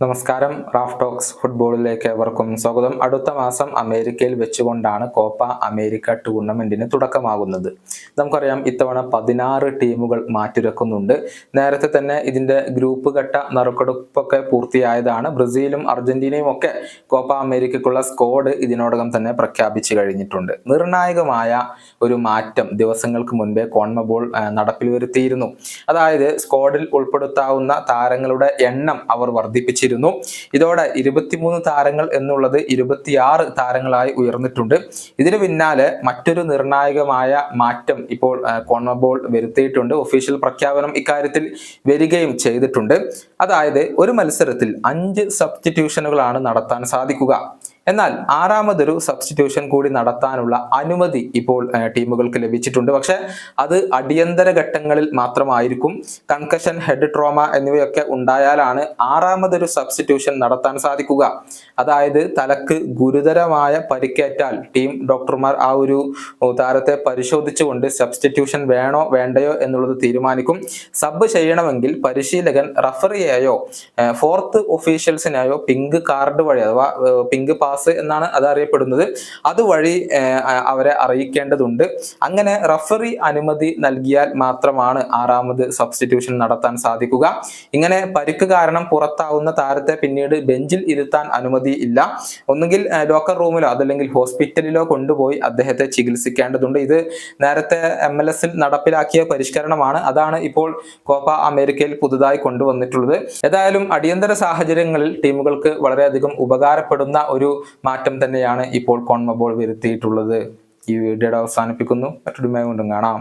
നമസ്കാരം. Raf talks ഫുട്ബോളിലേക്ക് ഏവർക്കും സ്വാഗതം. അടുത്ത മാസം അമേരിക്കയിൽ വെച്ചുകൊണ്ടാണ് കോപ്പ അമേരിക്ക ടൂർണമെന്റിന് തുടക്കമാകുന്നത്. നമുക്കറിയാം ഇത്തവണ പതിനാറ് ടീമുകൾ മാറ്റിരക്കുന്നുണ്ട്. നേരത്തെ തന്നെ ഇതിന്റെ ഗ്രൂപ്പ് ഘട്ട നറുക്കെടുപ്പൊക്കെ പൂർത്തിയായതാണ്. ബ്രസീലും അർജന്റീനയും ഒക്കെ കോപ്പ അമേരിക്കയ്ക്കുള്ള സ്കോഡ് ഇതിനോടകം തന്നെ പ്രഖ്യാപിച്ചു കഴിഞ്ഞിട്ടുണ്ട്. നിർണായകമായ ഒരു മാറ്റം ദിവസങ്ങൾക്ക് മുൻപേ കോൺമബോൾ നടപ്പിൽ വരുത്തിയിരുന്നു. അതായത് സ്കോഡിൽ ഉൾപ്പെടുത്താവുന്ന താരങ്ങളുടെ എണ്ണം അവർ വർദ്ധിപ്പിച്ചിരുന്നു ഇതോടെ ഇരുപത്തിമൂന്ന് താരങ്ങൾ എന്നുള്ളത് ഇരുപത്തിയാറ് താരങ്ങളായി ഉയർന്നിട്ടുണ്ട്. ഇതിന് പിന്നാലെ മറ്റൊരു നിർണായകമായ മാറ്റം ഇപ്പോൾ കോൺമബോൾ വരുത്തിയിട്ടുണ്ട്. ഒഫീഷ്യൽ പ്രഖ്യാപനം ഇക്കാര്യത്തിൽ വരികയും ചെയ്തിട്ടുണ്ട്. അതായത് ഒരു മത്സരത്തിൽ അഞ്ച് സബ്സ്റ്റിറ്റ്യൂഷനുകളാണ് നടത്താൻ സാധിക്കുക. എന്നാൽ ആറാമതൊരു സബ്സ്റ്റിറ്റ്യൂഷൻ കൂടി നടത്താനുള്ള അനുമതി ഇപ്പോൾ ടീമുകൾക്ക് ലഭിച്ചിട്ടുണ്ട്. പക്ഷേ അത് അടിയന്തര ഘട്ടങ്ങളിൽ മാത്രമായിരിക്കും. കൺകഷൻ ഹെഡ് ട്രോമ എന്നിവയൊക്കെ ഉണ്ടായാലാണ് ആറാമതൊരു സബ്സ്റ്റിറ്റ്യൂഷൻ നടത്താൻ സാധിക്കുക. അതായത് തലക്ക് ഗുരുതരമായ പരിക്കേറ്റാൽ ടീം ഡോക്ടർമാർ ആ ഒരു താരത്തെ പരിശോധിച്ചുകൊണ്ട് സബ്സ്റ്റിറ്റ്യൂഷൻ വേണോ വേണ്ടയോ എന്നുള്ളത് തീരുമാനിക്കും. സബ് ചെയ്യണമെങ്കിൽ പരിശീലകൻ റഫറിയെയോ ഫോർത്ത് ഒഫീഷ്യൽസിനെയോ പിങ്ക് കാർഡ് വഴി അഥവാ പിങ്ക് പാസ് എന്നാണ് അത് അറിയപ്പെടുന്നത്. അതുവഴി അവരെ അറിയിക്കേണ്ടതുണ്ട്. അങ്ങനെ റഫറി അനുമതി നൽകിയാൽ മാത്രമാണ് ആറാമത് സബ്സ്റ്റിറ്റ്യൂഷൻ നടത്താൻ സാധിക്കുക. ഇങ്ങനെ പരിക്ക് കാരണം പുറത്താവുന്ന താരത്തെ പിന്നീട് ബെഞ്ചിൽ ഇരുത്താൻ അനുമതി ഇല്ല. ഒന്നുകിൽ ലോക്കർ റൂമിലോ അതല്ലെങ്കിൽ ഹോസ്പിറ്റലിലോ കൊണ്ടുപോയി അദ്ദേഹത്തെ ചികിത്സിക്കേണ്ടതുണ്ട്. ഇത് നേരത്തെ എം എൽ എസിൽ നടപ്പിലാക്കിയ പരിഷ്കരണമാണ്. അതാണ് ഇപ്പോൾ കോപ്പ അമേരിക്കയിൽ പുതുതായി കൊണ്ടുവന്നിട്ടുള്ളത്. ഏതായാലും അടിയന്തര സാഹചര്യങ്ങളിൽ ടീമുകൾക്ക് വളരെയധികം ഉപകാരപ്പെടുന്ന ഒരു മാറ്റം തന്നെയാണ് ഇപ്പോൾ കോൺമബോൾ വരുത്തിയിട്ടുള്ളത്. ഈ വീഡിയോയുടെ അവസാനിപ്പിക്കുന്നു. മറ്റൊരു കൊണ്ടും കാണാം.